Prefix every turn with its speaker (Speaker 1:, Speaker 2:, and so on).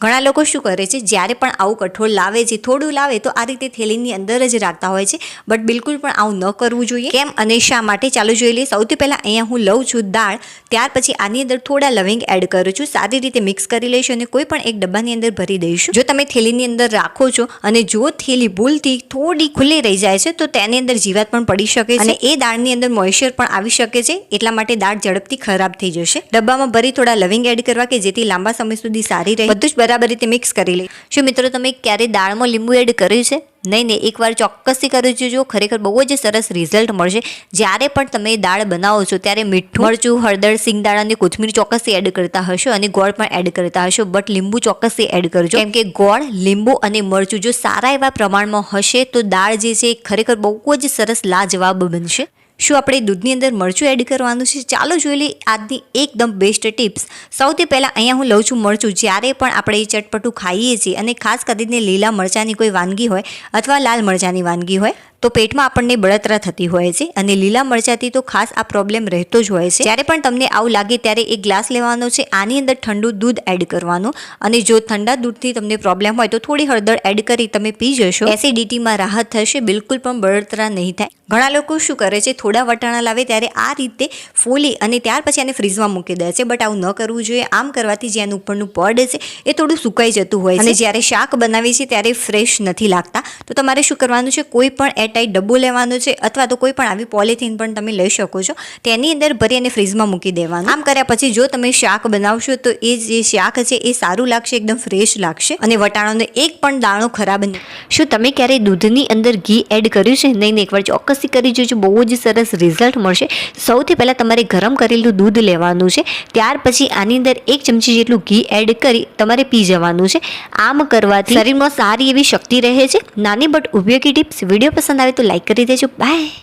Speaker 1: ઘણા લોકો શું કરે છે, જ્યારે પણ આવું કઠોળ લાવે છે, થોડું લાવે તો આ રીતે થેલીની અંદર જ રાખતા હોય છે. બટ બિલકુલ પણ આવું ન કરવું જોઈએ. કેમ અને શા માટે? ચાલુ જોઈ લઈએ. સૌથી પહેલાં અહીંયા હું લઉં છું દાળ. ત્યાર પછી આની અંદર થોડા લવિંગ એડ કરું છું. સારી રીતે મિક્સ કરી લઈશું અને કોઈ પણ એક ડબ્બાની અંદર ભરી દઈશું. જો તમે થેલીની અંદર રાખો છો અને જો થેલી ભૂલથી થોડી ખુલ્લી રહી જાય છે, તો તેની અંદર જીવાત પણ પડી શકે છે. અને એ દાળની અંદર મોઇશ્ચર પણ આવી શકે છે. એટલા માટે દાળ ઝડપથી ખરાબ થઈ જશે. ડબ્બામાં ભરી થોડા લવિંગ એડ કરવા કે જેથી લાંબા સમય સુધી સારી રહે. બધું જ બરાબર રીતે મિક્સ કરી લઈ શું મિત્રો તમે ક્યારે દાળમાં લીંબુ એડ કર્યું છે? નહીં નહીં, એકવાર ચોક્કસથી કરી જોજો. ખરેખર બહુ જ સરસ રિઝલ્ટ મળશે. જ્યારે પણ તમે દાળ બનાવો છો, ત્યારે મીઠું, મરચું, હળદર સિંગદાળ અને કોથમીર ચોક્કસથી એડ કરતા હશો અને ગોળ પણ એડ કરતા હશો. બટ લીંબુ ચોક્કસથી એડ કરજો. કેમ કે ગોળ, લીંબુ અને મરચું જો સારા એવા પ્રમાણમાં હશે, તો દાળ જે છે ખરેખર બહુ જ સરસ, લાજવાબ બનશે. શું આપણે દૂધની અંદર મરચું એડ કરવાનું છે? ચાલો જોઈ લઈએ આજની એકદમ બેસ્ટ ટિપ્સ સૌથી પહેલાં અહીંયા હું લઉં છું મરચું. જ્યારે પણ આપણે એ ચટપટું ખાઈએ છીએ અને ખાસ કરીને લીલા મરચાંની કોઈ વાનગી હોય અથવા લાલ મરચાંની વાનગી હોય, તો પેટમાં આપણને બળતરા થતી હોય છે અને લીલા મરચાંથી તો ખાસ આ પ્રોબ્લેમ રહેતો જ હોય છે. જ્યારે પણ તમને આવું લાગે ત્યારે એક ગ્લાસ લેવાનો છે. આની અંદર ઠંડુ દૂધ એડ કરવાનું અને જો ઠંડા દૂધથી તમને પ્રોબ્લેમ હોય તો થોડી હળદર એડ કરી તમે પી જશો. એસિડિટીમાં રાહત થશે, બિલકુલ પણ બળતરા નહીં થાય. ઘણા લોકો શું કરે છે થોડા વટાણા લાવે ત્યારે આ રીતે ફોલી અને ત્યાર પછી એને ફ્રીઝમાં મૂકી દે છે. બટ આવું ન કરવું જોઈએ. આમ કરવાથી જે એનું ઉપરનું પડ છે એ થોડું સુકાઈ જતું હોય અને જ્યારે શાક બનાવીએ છીએ ત્યારે ફ્રેશ નથી લાગતા. તો તમારે શું કરવાનું છે કોઈ પણ એરટાઈટ ડબ્બો લેવાનો છે અથવા તો કોઈ પણ આવી પોલિથીન પણ તમે લઈ શકો છો તેની અંદર ભરી અને ફ્રીઝમાં મૂકી દેવાનું. આમ કર્યા પછી જો તમે શાક બનાવશો તો એ જે શાક છે એ સારું લાગશે એકદમ ફ્રેશ લાગશે અને વટાણાનો એક પણ દાણો ખરાબ નહીં શું તમે ક્યારેય દૂધની અંદર ઘી એડ કર્યું છે? નહીં એકવાર ચોક્કસથી કરી જોજો. બહુ જ સરસ રિઝલ્ટ મળશે. સૌથી પહેલાં તમારે ગરમ કરેલું દૂધ લેવાનું છે. ત્યાર પછી આની અંદર એક ચમચી જેટલું ઘી એડ કરી તમારે પી જવાનું છે. આમ કરવાથી શરીરમાં સારી એવી શક્તિ રહે છે. નાની બટ ઉપયોગી ટિપ્સ વીડિયો પસંદ આવે તો લાઈક કરી દેજો. બાય